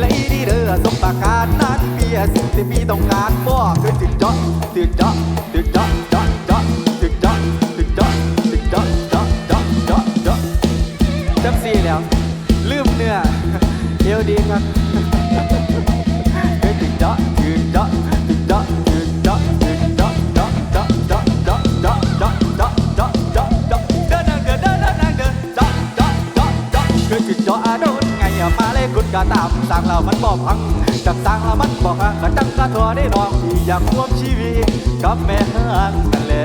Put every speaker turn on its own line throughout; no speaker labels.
เลยดีเด้อสมปรากการนั้นเบียสิ่งที่มีต้องการบ่คือจุดเจาะจุดเจาะจุดเจาะเจาะเจาะจุดเจาะจุดเจาะจุดเจาะเจาะเจาะเจาะเจาะจับสี่แล้วลืมเนื้อเอวดีครับ ก็ตางเรามันบอกพังจากสั่งเรามันบอกฮะก็ตั้งกระทัวได้น้องที่อยากร่วมชีวิตกับแม่ฮันนั่นแหละ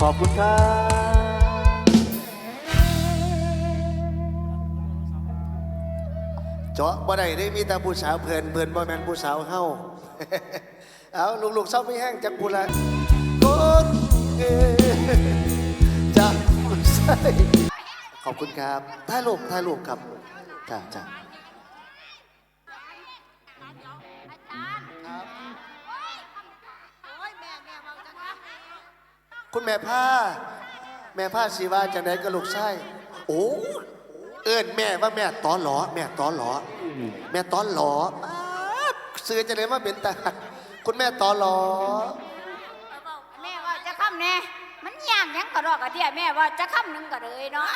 ขอบคุณครับ
เจาะบ่ได้ได้มีแต่ผู้สาวเพลินเพลินบ่แม่นผู้สาวเฮาเอาลูกๆเศร้าไม่แห้งจักผู้ละคนเอจ้าใช่ขอบคุณครับถ่ายรูปถ่ายรูปครับจ้าจ้าคุณแม่ผ้า แม่ผ้าสีว่าจังไดก็ลูกไส้โอ้เอิ้นแม่ว่าแม่ตอหลอแม่ตอหลอ แม่ตอนหลอป๊าบซื้อจะเลยว่าเป็นตาหักคุณแม่ตอนหลอ
แม่ว่าจะคำแน่มันยากหยังกระดอกกระเดียแม่ว่าจะคำหนึ่งก็เลยเนาะ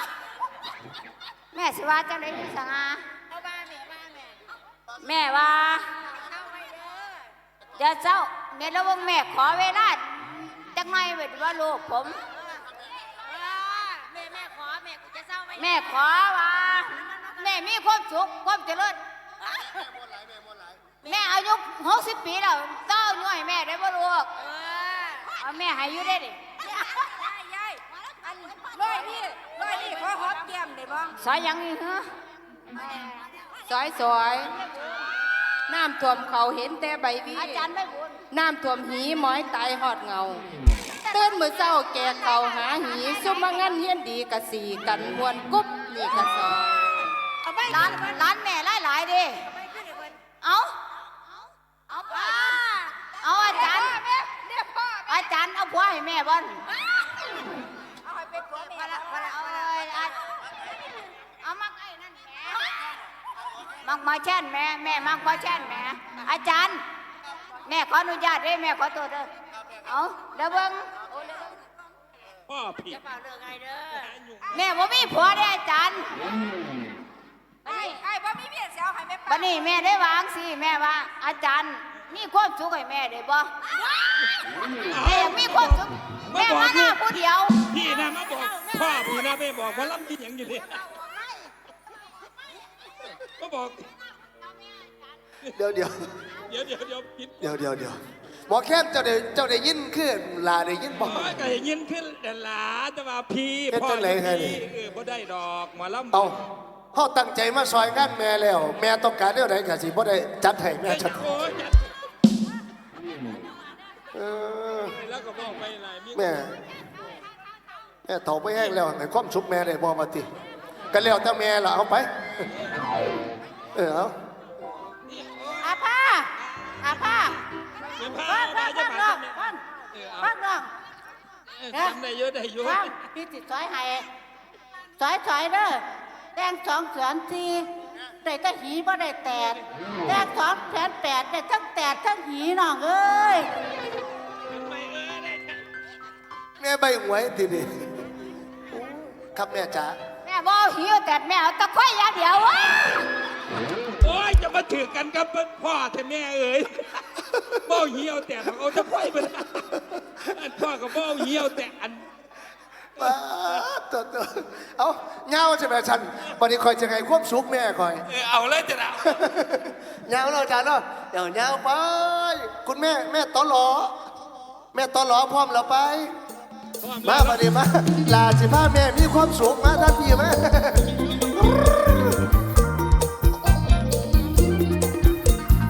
แม่สิว่าจะได้พิสังอาแม่ว่าเดี๋ยวเจ้าแม่ระวังแม่ขอเวลาจักหน่อยเวทว่าลูกผม
แม่แม่ขอแม่กูจะเศร้าไหม
แม่ขอว่า แม่มีความสุขความเจริญ แม่อายุหกสิบปีแล้วเต้าหน่วยแม่ได้บ่ลูก
เออ
เอาแม่ให้อยู่ได้ดิ
ยายยายอันร้อยนี่ร้อยนี่ขอหอมแก้มได้บ้าง
สอยหยังอีกฮะ
สอยสอยน้ำท่วมเขาเห็นแต่ใบวี
อาจารย์ไม่บุญ
น้ำท่วมหีหมอยตายหอดเงาตื่นมือเศร้าแก่เขาหาหีซุ่มมางั้นเฮียนดีกะสีกันมวนกุ๊บนี่กะซอย
เอาไป
ร้านร้านแม่หลายหลายๆดิ
ไปขึ้นอีกคน
เอาเอาไปเอาอาจารย์
แม่เรียกพ่อ
อาจารย์เอาผัวให้แม่บ่น
เอาให้เป็นผัวแม่
มาละ
มา
มา
ละ
ละ
มา
เอา
ละ
เลยอาเอามักไอ้นั่นแหม่มักมาแช่นแม่แม่มักมาแช่นแม่อาจารย์ แม่ขออนุญาตเด้แม่ขอตัวเด้อเอาเดี๋ยวเบิ่ง
พ่อผิด
เปล่าเรื่องไงเด้อ
แม่บ่มีผัวเด้อาจารย์
ไอ้ไอ้บ่มีเมียเสียวให้แม่
บัดนี้แม่ได้วางสิแม่ว่า อาจารย์มีความสุขให้แม่ได้บ่แม่อยากมีความสุขแม่มาหน้าผู้เดียว
พี่นะมาบอกพ่อพี่นะไม่บอกว่าล้ำกินอย่างอยู่ดิก็บอก
เดี๋ยวเดี๋ยว
เดี๋ยวเดี๋ยวเดี๋ยวผิด
เดี๋ยวเดี๋ยวเดี๋ยวหมอแค้นเจ้าได้เจ้าได้ยินขึ้นลาได้ยินบอก
พ่อก็เห็นยินขึ้นเดนหลาแต่ว่าพี่
เฮ็ด
พ่อ
จังไหนให้นี่
เออบ่ได้ดอกหมอลำ
เอา เขาตั้งใจมาซอยงานแม่แล้ว แม่ต้องการเรื่องไหนกะสิบ่ได้จัดให้แม่จัด
โอ้ยจัด
เออ
แล้วก็บอกไปหลายมี
แม่แม่เฒ่าไปแห้งแล้วให้ความสุขแม่ได้บ่มาติก็แล้วแต่แม่ล่ะเอาไป เออเอา
อาผ้าอาผ้า
เป็นพา
ฟัง
ได้
ฟั
จะ
ง
มา
น้อง
ทำเนี่ย
ฟัง
เออเอา
ฟังน้อง
เออทำได้เยอะได้เยอะ
ฟังพี่ติดซอยให้ซอยซอยเด้อ แดงสองแสนสี่ได้แต่หีบ่ได้แตดแดงสองแสนแปดได้ทั้งแตดทั้งหีน้องเอ้ย
ไปเออได้
แม่ใบหวยทีนี้ครับแม่จ๋า
แม่บ่หิวแตดแม่เอาตะไคร้อยางเดียววะ
โอ้ยจะมาถือกันกับพ่อแต่แม่เอ๋ยบ่เหี่ยวแต่เอาจะไฟไปนะอันพ่อกับบ่เหี่ยวแต่อัน
ป๊าดตัวตัวเอาเงาใช่ไหมฉันวันนี้คอยจะไงความสุขแม่คอย
เออเอาเลยจะเอา
เงาเนาะจ้าเนาะเดี๋ยวเงาไป คุณแม่แม่ตอหลอ แม่ตอหลอพร้อมแล้วไป มาบัดนี้มาลาสิพาแม่มีความสุขมาท่านพี่มา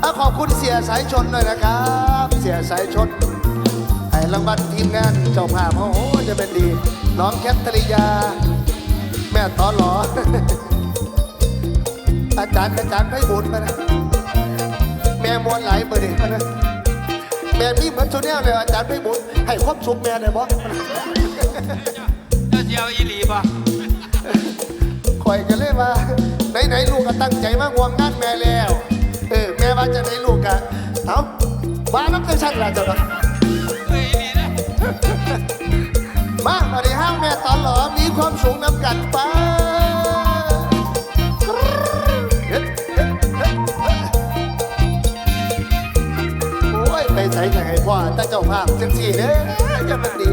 อะขอบคุณเสียสายชนหน่อยนะครับ เสียสายชนให้ รางวัลทีมงานเจ้าภาพโอ้โหจะเป็นดี น้องแคทริยา แม่ตอหลอ อาจารย์อาจารย์ไพบุญมานะ แม่มวนหลายมือนี่นะ แม่มีเหมือนชุดแนวเลยอาจารย์ไปบุญให้ความสุขแม่ได้บ่
เจ้าเจียวอีหลีป่ะ
คอยกันเลยว่าไหนๆลูกก็ตั้งใจมากวางงานแม่แล้ว เออแม่ว่าจะได้ลูกอะเอาว่าน้ำจังชันละเจ้าดอก
เมา
มาดีห้างแม่ตอนหลอมีความสูงน้ำกันไปเฮ็ดเฮ็ดเฮ็ดเฮ็ดโอ้ยไปใส่ยังไงพ่อถ้าเจ้าภาพจังสี่เด้อจะมันดี